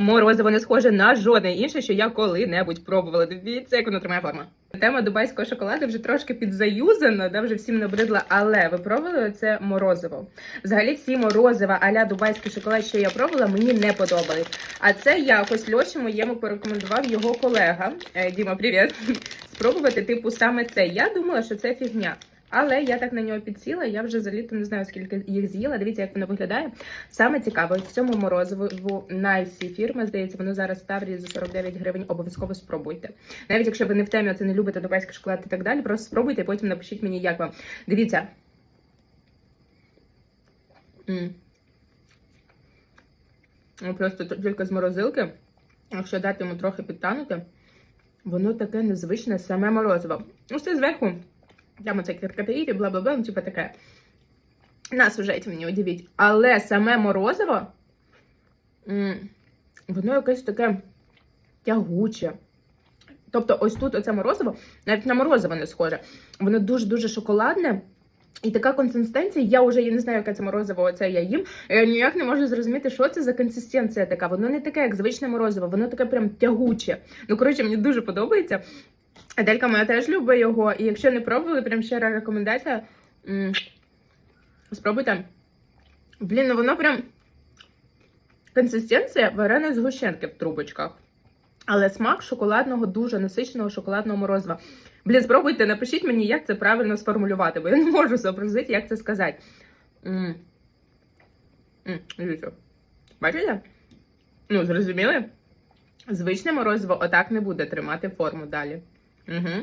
Морозиво не схоже на жодне інше, що я коли-небудь пробувала. Дивіться, як воно тримає форму. Тема дубайського шоколаду вже трошки підзаюзана, да, вже всім набридла, але ви пробували це морозиво. Взагалі всі морозива а-ля дубайський шоколад, що я пробувала, мені не подобались. А це якось Льоші моєму порекомендував його колега. Е, Діма, привіт! Спробувати, типу, саме це. Я думала, що це фігня. Але я так на нього підсіла, я вже за літо не знаю, скільки їх з'їла. Дивіться, як воно виглядає. Саме цікаве, в цьому морозиву найсі фірми, здається, воно зараз в Таврії за 49 гривень. Обов'язково спробуйте. Навіть якщо ви не в темі, це не любите дубайський шоколад і так далі, просто спробуйте і потім напишіть мені, як вам. Дивіться. М. Ну, Просто тільки з морозилки, якщо дати йому трохи підтанути, воно таке незвичне саме морозиво. Усе зверху. Там оце каркатаїрі, бла бла бла, ну типу таке. Нас уже этим не удивить. Але саме морозиво, воно якесь таке тягуче. Тобто, ось тут оце морозиво, навіть на морозиво не схоже. Воно дуже-дуже шоколадне. І така консистенція, я вже я не знаю, яке це морозиво, оце я їм. Я ніяк не можу зрозуміти, що це за консистенція така. Воно не таке, як звичне морозиво, воно таке прям тягуче. Ну, коротше, мені дуже подобається. Аделька моя теж любить його. І якщо не пробували, прям щира рекомендація. Спробуйте. Блін, ну воно прям консистенція вареної згущенки в трубочках. Але смак шоколадного, дуже насиченого шоколадного морозива. Блін, спробуйте, напишіть мені, як це правильно сформулювати, бо я не можу зобразити, як це сказати. М. М, дивіться. Бачите? Ну, зрозуміли? Звичне морозиво отак не буде тримати форму далі. Mm-hmm.